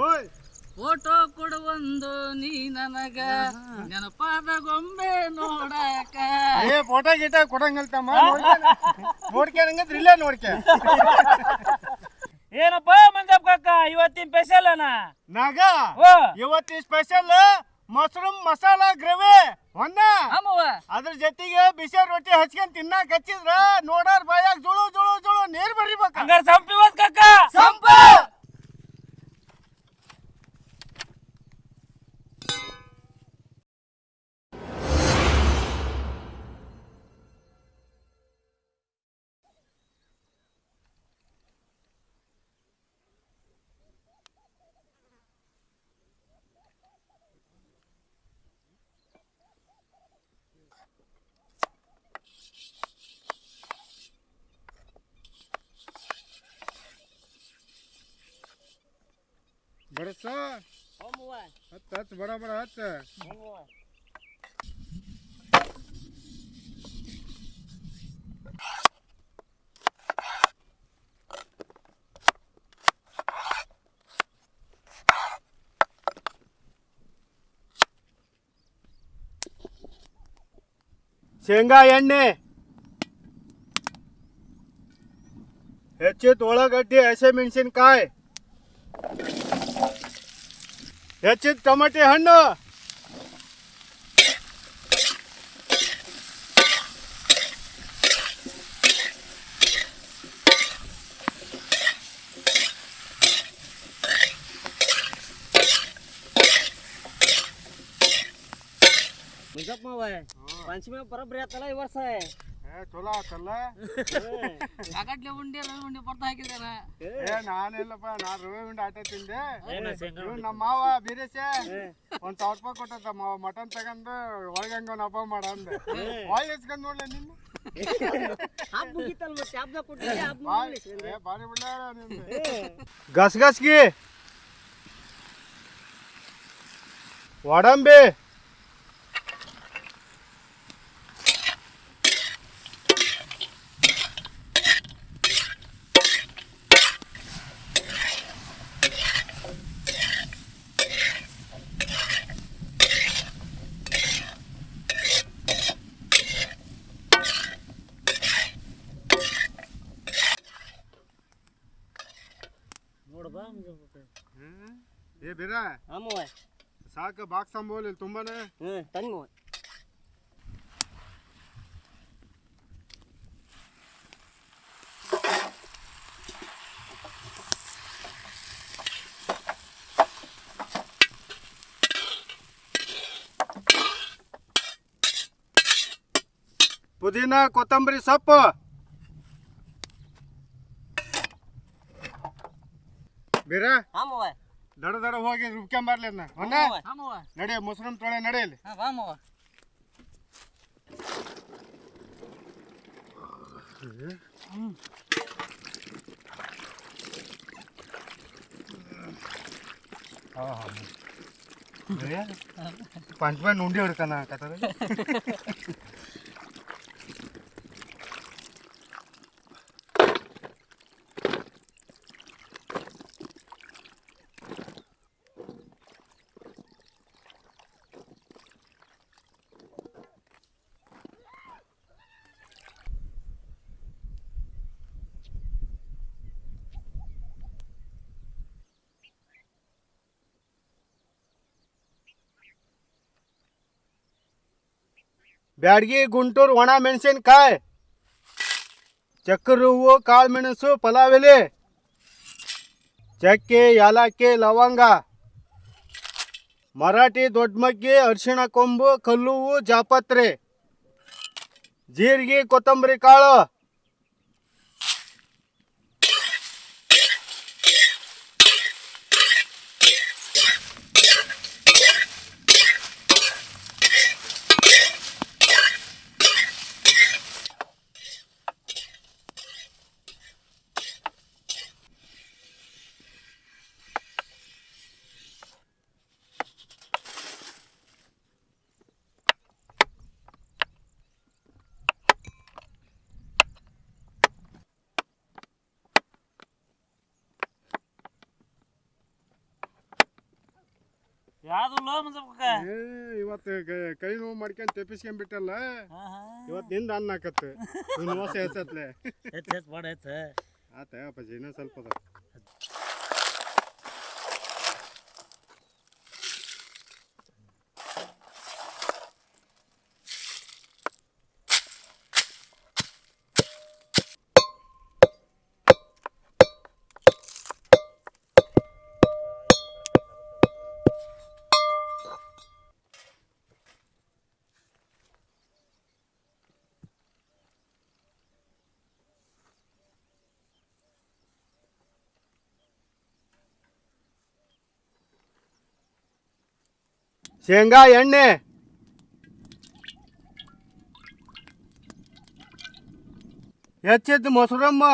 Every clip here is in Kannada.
ಓಯ್. ಫೋಟೋ ಕೊಡುವೊಂದು ನೀ ನನಗ. ನೆನಪಾದ ಗೊಂಬೆ ನೋಡಕ. ಏ ಫೋಟೋ ಗೀಟ ಕೊಡಂಗಲ್ತಮ್ಮ. ನೋಡ್ಕೊಂಡಂಗತ್ರ ಇಲ್ಲೇ ನೋಡ್ಕೆ. ಏನಪ್ಪ ಮಂಜಪ್ಪ ಕಾಕ ಇವತ್ತಿನ ಸ್ಪೆಷಲ್ ಅನ? ನಾಗ? ಓ. ಇವತ್ತಿನ ಸ್ಪೆಷಲ್ ಮಶ್ರೂಮ್ ಮಸಾಲ ಗ್ರೇವಿ. ಒಂದ ಆಮವ ಅದ್ರ ಜೊತೆಗೆ ಬಿಸಿ ರೊಟ್ಟಿ ಹಚ್ಕೊಂಡ್ ತಿನ್ನಾಕ ಹಚ್ಚಿದ್ರ ನೋಡಾರ್ ಬಾಯಾಗ ಜುಳು ಜುಳು ಜುಳು ನೀರ್ ಬರಿಬೇಕ. ಹಂಗಾರ ಸಂಪಿವತ್ ಕಾಕ. ಸಂಪ! ಬಡಸ ಹಚ್ಚ ಹಚ್ಚ ಬಡ ಬಡ ಹಚ್ಚ ಶೇಂಗಾ ಎಣ್ಣೆ ಹೆಚ್ಚಿದ ಉಳ್ಳಾಗಡ್ಡಿ ಹಸಿಮೆಣಸಿನ್ಕಾಯಿ ಹೆಚ್ಚಿದ ಟೊಮೆಟೊ ಹಣ್ಣು. ಮಂಜಪ್ಪ ಮಾವ ಪಂಚಮಿ ಬರೋಬ್ಬರಿ ಆತಲ್ಲ ಈ ವರ್ಷ. ಏ ಚಲೋ ಆತಲ್ಲ? ಕಾಕಟ್ಲೆ ಉಂಡಿ ಎಲ್ಲ ಉಂಡಿ ಬರ್ತಾ ಹಾಕಿದ್ರೇನ ಏ ನಾನಿಲ್ಲಪ್ಪ ನಾ ರವೆ ಉಂಡೆ ಆಟ ತಿಂದೆ? ಇವ್ನು ನಮ್ಮ ಮಾವ ಬೀರೇಶ. ಒಂದ್ ಸಾವಿರ ರೂಪಾಯಿ ಮಾವ ಮಟನ್ ತಗೊಂಡು ಒಳಗಂಗ ಹಬ್ಬ ಮಾಡ ಅಂದೆ. ಒಳ್ಳೆ ಇಸ್ಕೊಂಡ್ ನೋಡ್ಲೆ ನಿನ್ನ ಬಾರಿ ಬಿಡ ಗಸಗಸ್ಗಿ ವಡಂಬಿ ಏ ಬಿರ? ಅಮ್ಮವ ಸಾಕು ಬಾಕ್ಸ್ ಅಂಬೋಲಿ ತುಂಬಾನೇ. ಹ್ಞೂ ತನ್ನಿ ಪುದೀನ ಕೊತ್ತಂಬರಿ ಸೊಪ್ಪು. ಬೀರ ಅಮ್ಮವ ದಡ ದಡ ಹೋಗಿ ರುಬ್ಕೊಂಬರ್ಲಿ ಅದನ್ನ ಮೊನ್ನೆ? ಆಮವ ನಡಿ ಮುಸ್ಲಿಂ ತೊಳೆ ನಡೆಯಲಿ ಹಾ ಬಾಮವ ಪಂಚಮನ್ ಉಂಡಿ ಹೊಡ್ಕನ ಕತರ ಬ್ಯಾಡಗಿ ಗುಂಟೂರು ಒಣ ಮೆಣಸಿನ್ಕಾಯಿ. ಚಕ್ರ ಹೂವು, ಕಾಳು ಮೆಣಸು ಪಲಾವ್ ಎಲೆ ಚಕ್ಕೆ ಏಲಕ್ಕಿ ಲವಂಗ. ಮರಾಠಿ ದೊಡ್ಡ ಮಗ್ಗಿ ಅರಿಶಿಣ ಕೊಂಬು ಕಲ್ಲುವು ಜಾಪತ್ರೆ. ಜೀರಿಗೆ, ಕೊತ್ತಂಬರಿ ಕಾಳು. ಏ ಇವತ್ತು ಗ- ಕೈ ನೋವು ಮಾಡ್ಕೊಂಡ್ ತೆಪ್ಪಿಸ್ಕೊಂಡ್ಬಿಟ್ಟಲ್ಲ? ಇವತ್ತು ನಿಂದ ಅನ್ನ ಹಾಕತ್ತೆ. ಹೊಸ ಮೋಸ ಹೆಸತ್ಲೆ ಹೆಚ್ಚು ಹೆಚ್ಚು ಮಾಡ ಆತ ಅಪ್ಪಾಜಿ ಇನ್ನೂ ಸ್ವಲ್ಪ ಅದ. ಶೇಂಗಾ ಎಣ್ಣೆ. ಹೆಚ್ಚಿದ್ದು ಮೊಸರಮ್ಮ.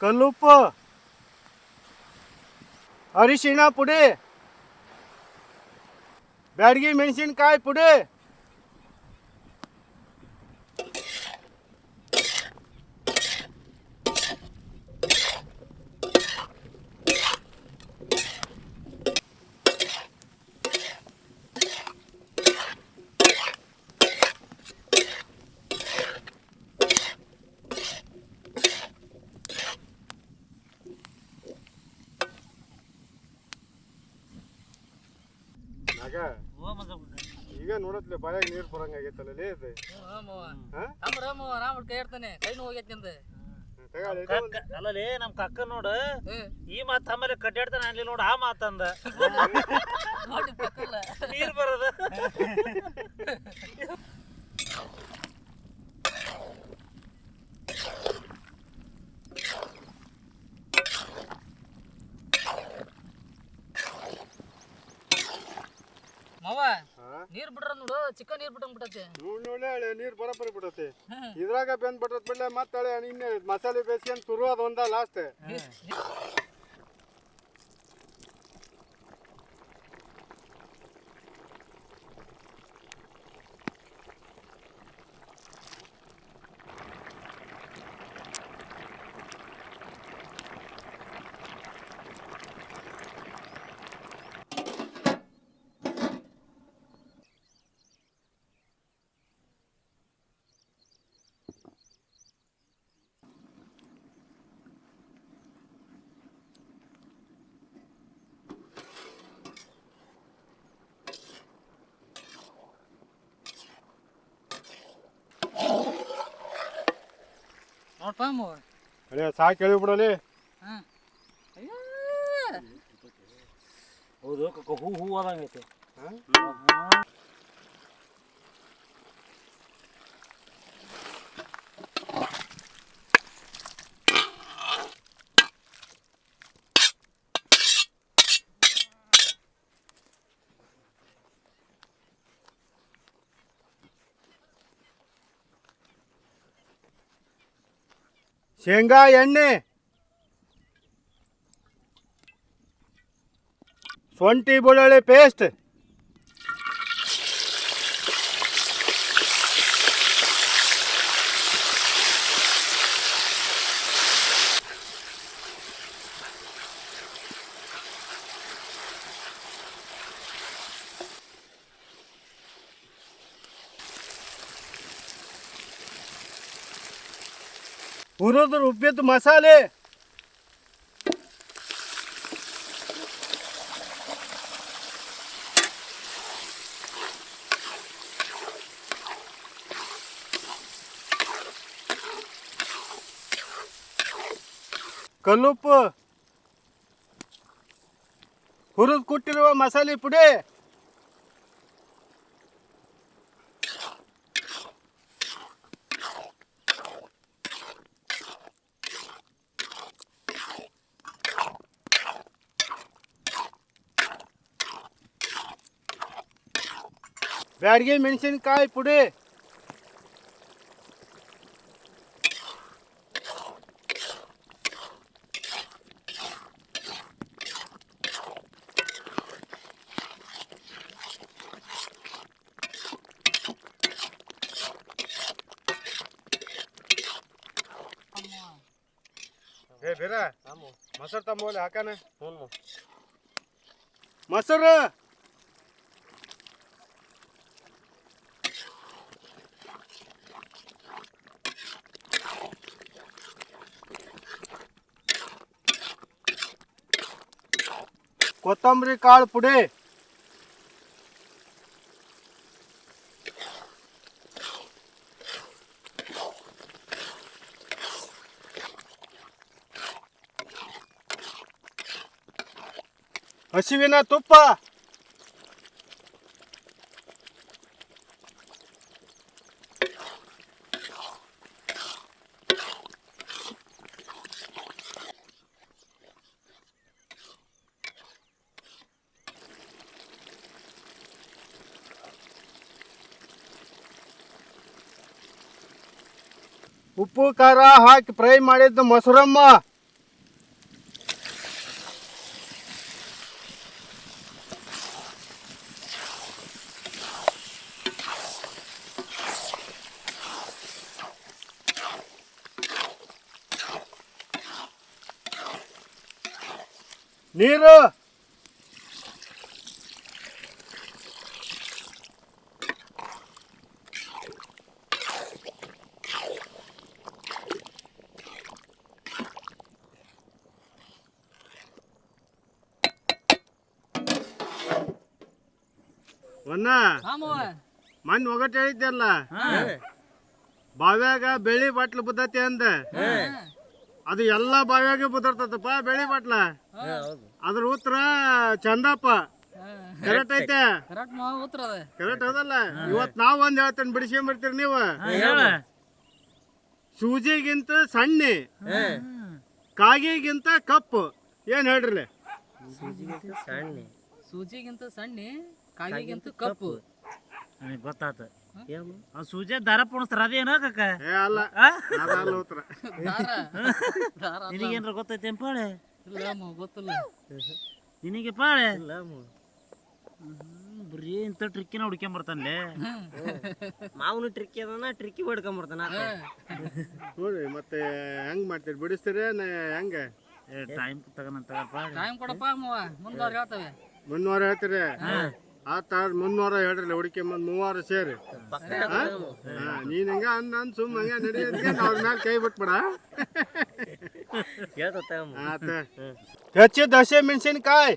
ಕಲ್ಲುಪ್ಪು ಅರಿಶಿಣ ಪುಡಿ ಬ್ಯಾಡಗಿ ಮೆಣಸಿನ್ಕಾಯಿ ಪುಡಿ ಆಗ? ಈಗ ನೋಡತ್ಲೆ ಬಾಯಾಗ ನೀರು ಬರಂಗಾಗೈತಲ್ಲ ಲೇ ಹಾ? ರಾಮ್ ಕೈ ಇಡ್ತಾನೆ ಕೈ ನೋವು ಹೋಗೈತಿ ನಿಂದ ಅಲ್ಲಲೇ ನಮ್ ಕಕ್ಕ ನೋಡು. ಈ ಮಾತ್ ಆಮೇಲೆ ಕಡ್ಡಾಡ್ತಾನೆ ಅನ್ಲಿ ನೋಡು ಆ ಮಾತಂದ. ನೋಡಿ ಪಕ್ಕಲ್ಲ. ನೀರ್ ಬರೋದ ಮಾವ ಹಾ? ನೀರ್ ಬಿಡ್ರ ನೋಡು ಚಿಕ್ಕ ನೀರ್ ಬಿಟ್ಟಂಗ್ಬಿಟ್ಟತೆ. ನೋಡ್ ನೋಡ್ಲೆ ಹಳೆ ನೀರು ಬರಬರಿ ಬಿಡತ್ತೆ ಇದ್ರಾಗ ಬೆಂದ್ ಬಿಟ್ಟತ್ ಬಿಡ್ಲೆ ಮತ್ತೆ ಹಳೆ ಇನ್ನೇ ಮಸಾಲೆ ಬೇಸ್ಕೊಂಡ್ ತುರು ಅದು ಒಂದ ಲಾಸ್ಟ್ ನೋಡ್ಪ ಹಳೆ ಸಾಕು ಹೇಳಿ ಬಿಡಲಿ. ಹಾ. ಹೌದು ಹೂ ಹೂ ಆದಂಗೈತಿ. ಶೇಂಗಾ ಎಣ್ಣೆ ಶುಂಠಿ ಬೆಳ್ಳುಳ್ಳಿ ಪೇಸ್ಟ್ ಹುರಿದು ರುಬ್ಬಿದ್ದು ಮಸಾಲೆ. ಕಲ್ಲುಪ್ಪು. ಹುರಿದು ಕುಟ್ಟಿರುವ ಮಸಾಲೆ ಪುಡಿ. ಬ್ಯಾಡಗಿ ಮೆಣಸಿನಕಾಯಿ ಪುಡಿ ಏ ಬೇರ ಆಮು ಮೊಸರು ತಮ್ಮೋಲಿ ಹಾಕಾನ ಹ್ಞೂ ಮೊಸರು ಕೊತ್ತಂಬರಿ ಕಾಳು ಪುಡಿ ಹಸಿವಿನ ತುಪ್ಪ ಉಪ್ಪು ಖಾರ ಹಾಕಿ ಫ್ರೈ ಮಾಡಿದ್ದು ಮೊಸರಮ್ಮ. ನೀರು. ಒನ್ನ ಮಣ್ಣು ಒಗಟ್ ಹೇಳಿದ್ದಲ್ಲ ಬಾವ್ಯಾಗ ಬೆಳಿ ಬಾಟ್ಲು ಬುದ್ದತಿ ಅಂದ. ಅದು ಎಲ್ಲ ಬಾವ್ಯಾಗ ಬುದಿರ್ತದಪ್ಪ ಬೆಳಿ ಬಾಟ್ಲ. ಹೌದು. ಅದ್ರ ಉತ್ತರ ಚಂದಪ್ಪ. ಕರೆಕ್ಟ್ ಐತೆ? ಕರೆಕ್ಟ್ ಹೌದಲ್ಲ? ಇವತ್ ನಾವ್ ಒಂದ್ ಹೇಳ್ತೇನೆ ಬಿಡಿಸ್ಕೊಂಡ್ಬಿಡ್ತೀರಿ ನೀವು? ಸೂಜಿಗಿಂತ ಸಣ್ಣಿ ಕಾಗಿಗಿಂತ ಕಪ್ಪು. ಏನ್ ಹೇಳ್ರಿ? ಸೂಜಿಗಿಂತ ಸಣ್ಣ. ಸೂಜಿಗಿಂತ ಸಣ್ಣ? ಕಾಗಿಗಿಂತ ಕಪ್ಪು. ನನಗೆ ಗೊತ್ತಾತ. ಏನು? ಆ ಸೂಜೆ ದಾರ ಪುಣಸ್ತಾರ ಅದೇನೋ ಕಕ್ಕ ಏ ಅಲ್ಲ. ಅದಲ್ಲ ಉತ್ತರ. ದಾರ. ದಾರ ಅಲ್ಲ. ನಿನಗೇನ್ರ ಗೊತ್ತೈತೆ ಪಾಳೆ? ಇಲ್ಲ ಗೊತ್ತಲ್ಲ ಗೊತ್ತಿಲ್ಲ. ನಿನಗೆ ಪಾಳೆ? ಇಲ್ಲ ಅಮ್ಮು. ಬರೀ ಇಂಥ ಟ್ರಿಕ್ಕಿನ ಹುಡ್ಕೊಂಬರ್ತಾನೆ ಮಾವನು ಟ್ರಿಕ್ಕಿ ಅದನ್ನ ಟ್ರಿಕ್ಕಿ ಹೊಡ್ಕೊಂಬರ್ತಾನ ನೋಡ್ರಿ ಮತ್ತೆ ಹೆಂಗ್ ಮಾಡ್ತೀರಿ? ಬಿಡಿಸ್ತೀರಿ ಹೆಂಗ? ಟೈಮ್ ತಗೊಂಡ್ ತಗಪ್ಪ ಟೈಮ್ ಕೊಡಪ್ಪ ಮಾವ ಮುಂದವ್ರು ಹೇಳ್ತವೆ. ಮುನ್ನೂರ ಹೇಳ್ತೀರಿ? ಆತ ಮುನ್ನೂರ ಹೇಳ್ರಿ ಹುಡುಕೊಂಬಂದ್ ಮೂವಾರ ಸೇರಿ. ನೀನ್ ಹಂಗ ಅಂದ ಅಂದ್ ಸುಮ್ ಹಂಗ ನಡೆಯೋದಕ್ಕೆ ಅವ್ರ ಮ್ಯಾಲ ಕೈ ಬಿಟ್ಬಿಡ. ಹೆಚ್ಚು ಹಸಿ ಮೆಣಸಿನ್ಕಾಯಿ.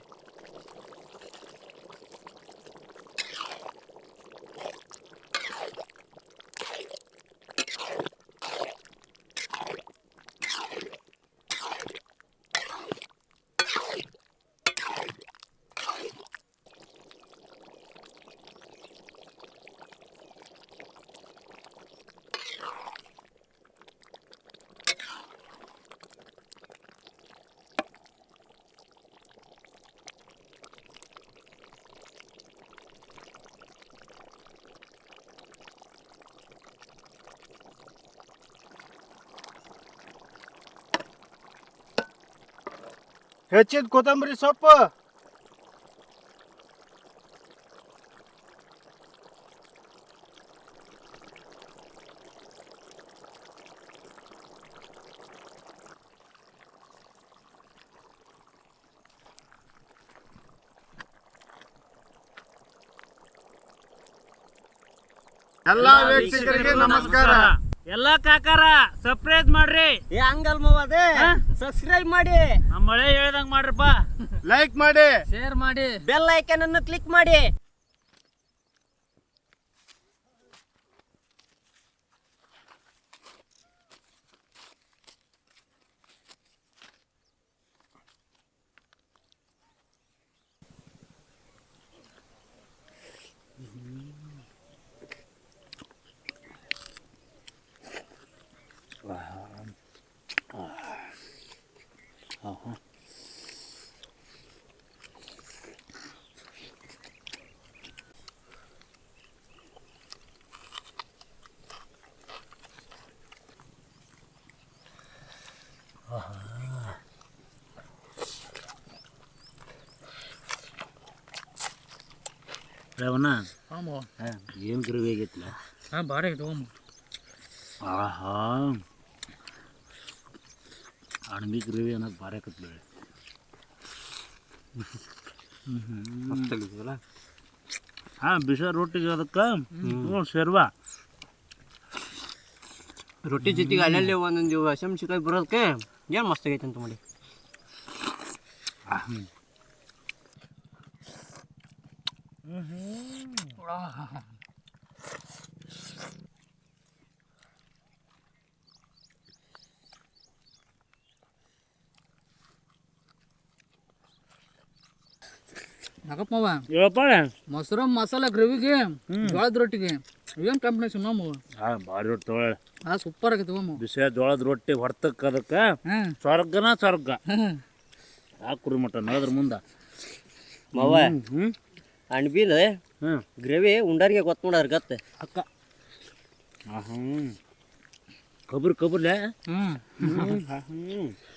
ಹೆಚ್ಚಿದ ಕೊತ್ತಂಬರಿ ಸೊಪ್ಪು. ಎಲ್ಲಾ ವೀಕ್ಷಕರಿಗೆ ನಮಸ್ಕಾರ. ಎಲ್ಲಾ ಕಾಕಾರ ಸರ್ಪ್ರೈಸ್ ಮಾಡ್ರಿ. ಏ ಹಂಗಲ್ ಮಾವ ಅದೇ ಸಬ್ಸ್ಕ್ರೈಬ್ ಮಾಡಿ. ನಮ್ಮ ಮಳೆ ಹೇಳ್ದಂಗ್ ಮಾಡ್ರಪ್ಪ. ಲೈಕ್ ಮಾಡಿ. ಶೇರ್ ಮಾಡಿ. ಬೆಲ್ ಐಕನ್ ಅನ್ನು ಕ್ಲಿಕ್ ಮಾಡಿ. ಏನು ಗ್ರವಿ ಆಗೈತಿಲ್ಲ ಹಾಂ ಭಾರಿ ಆಹಾ. ಅಣಬಿ ಗ್ರೇವಿ ಅನ್ನೋದು ಭಾರಿ ಆಕತ್ಲಿ ಹಾಂ ಬಿಸ ರೊಟ್ಟಿಗೆ ಅದಕ್ಕೆ? ಹ್ಞೂ ಶೇರ್ವಾ. ರೊಟ್ಟಿ ಜೊತೆಗೆ ಅಲ್ಲಲ್ಲಿ ಒಂದೊಂದು ಹಸಿಮೆಣ್ಸಿಕಾಯಿ ಬರೋದಕ್ಕೆ ಏನು ಮಸ್ತ್ ಆಗೈತೆ ಅಂತ ಮಾಡಿ. ಯಾಕಪ್ಪ ಮಾವ ಹೇಳಪ್ಪ ಮೊಸರು ಮಸಾಲ ಗ್ರೇವಿಗೆ ಜೋಳದ ರೊಟ್ಟಿಗೆ. ಏನು ಕಾಂಬಿನೇಷನ್ ನಮ್ಮ ಹಾಂ ಭಾರಿ ರೊಟ್ಟಿ ತೊಗೊಳ್ಳಿ ಸೂಪರ್ ಆಗೈತೆ ಹೋಗಮ್ಮ ಬಿಸಿ ಜೋಳದ ರೊಟ್ಟಿ ಹೊರ್ತಕ್ಕೆ ಅದಕ್ಕೆ ಸ್ವರ್ಗನ ಸ್ವರ್ಗ. ಹಾಕುರಿ ಮಟ ನೋಡಿದ್ರ ಮುಂದೆ. ಮಾವ ಹ್ಞೂ ಅಣ್ಬಿಲ್ ಹ್ಞೂ ಗ್ರೇವಿ ಉಂಡಾರಿಗೆ ಗೊತ್ತು ನೋಡ್ರಿ ಗತ್ತೆ. ಅಕ್ಕ. ಕಬ್ರು ಕಬ್ರಲೆ? ಹ್ಞೂ ಹ್ಞೂ